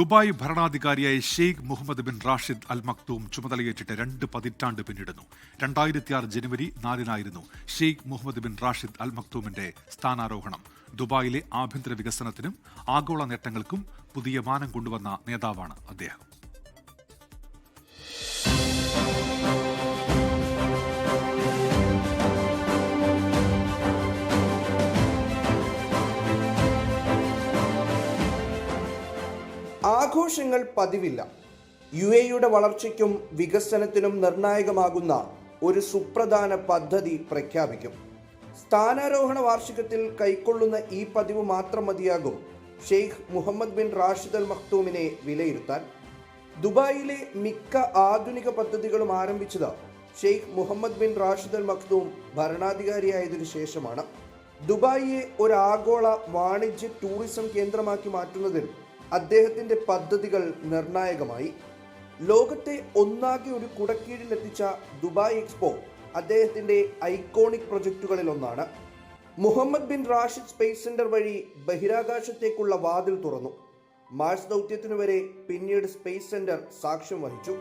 Dubai ഭരണാധികാരിയായ Sheikh Mohammed bin Rashid Al Maktoum ചുമതലയേറ്റിട്ട് രണ്ട് പതിറ്റാണ്ട് പിന്നിടുന്നു. രണ്ടായിരത്തിയാറ് ജനുവരി നാലിനായിരുന്നു Sheikh Mohammed bin Rashid Al മക്തൂമിന്റെ സ്ഥാനാരോഹണം. ദുബായിലെ ആഭ്യന്തര വികസനത്തിനും ആഗോള നേട്ടങ്ങൾക്കും പുതിയ മാനം കൊണ്ടുവന്ന നേതാവാണ് അദ്ദേഹം. ആഘോഷങ്ങൾ പതിവില്ല. യു എയുടെ വളർച്ചയ്ക്കും വികസനത്തിനും നിർണായകമാകുന്ന ഒരു സുപ്രധാന പദ്ധതി പ്രഖ്യാപിക്കും. സ്ഥാനാരോഹണ വാർഷികത്തിൽ കൈക്കൊള്ളുന്ന ഈ പതിവ് മാത്രം മതിയാകും Sheikh Mohammed bin Rashid Al മഖ്തൂമിനെ വിലയിരുത്താൻ. ദുബായിലെ മിക്ക ആധുനിക പദ്ധതികളും ആരംഭിച്ചത് Sheikh Mohammed bin Rashid Al Maktoum ഭരണാധികാരിയായതിനു ശേഷമാണ്. ദുബായിയെ ഒരു ആഗോള വാണിജ്യ ടൂറിസം കേന്ദ്രമാക്കി മാറ്റുന്നതിൽ അദ്ദേഹത്തിന്റെ പദ്ധതികൾ നിർണായകമായി. ലോകത്തെ ഒന്നാകെ ഒരു കുടക്കീഴിലെത്തിച്ച ദുബായ് എക്സ്പോ അദ്ദേഹത്തിന്റെ ഐക്കോണിക് പ്രൊജക്ടുകളിൽ ഒന്നാണ് Mohammed bin Rashid Space Centre വഴി ബഹിരാകാശത്തേക്കുള്ള വാതിൽ തുറന്നു. മാർസ് ദൗത്യത്തിനു വരെ പിന്നീട് സ്പേസ് സെന്റർ സാക്ഷ്യം വഹിച്ചു.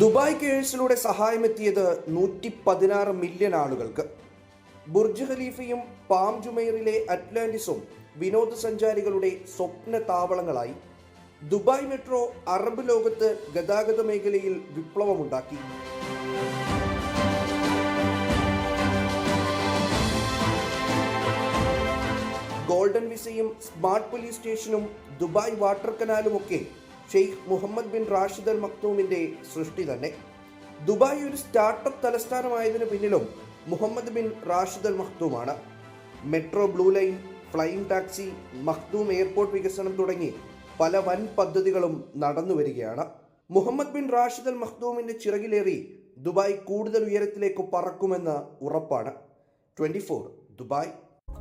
ദുബായ് കേഴ്സിലൂടെ സഹായമെത്തിയത് നൂറ്റി പതിനാറ് മില്യൺ ആളുകൾക്ക്. ബുർജ് ഖലീഫയും പാം ജുമൈറിലെ അറ്റ്ലാന്റിസും വിനോദസഞ്ചാരികളുടെ സ്വപ്ന താവളങ്ങളായി ദുബായ് മെട്രോ അറബ് ലോകത്ത് ഗതാഗത മേഖലയിൽ വിപ്ലവമുണ്ടാക്കി. ഗോൾഡൻ വിസയും സ്മാർട്ട് പോലീസ് സ്റ്റേഷനും Dubai water കനാലുമൊക്കെ Sheikh Mohammed bin Rashid Al മക്തൂമിന്റെ സൃഷ്ടി തന്നെ. ദുബായ് ഒരു സ്റ്റാർട്ടപ്പ് തലസ്ഥാനമായതിനു പിന്നിലും Mohammed bin Rashid Al മഖ്തൂമാണ് metro blue line flying taxi Maktoum airport വികസനം തുടങ്ങി പല വൻ പദ്ധതികളും നടന്നു വരികയാണ്. മുഹമ്മദ് ബിൻ റാഷിദ് അൽ മഖ്തൂമിന്റെ ചിറകിലേറി ദുബായ് കൂടുതൽ ഉയരത്തിലേക്ക് പറക്കുമെന്ന് ഉറപ്പാണ്. Twenty Dubai.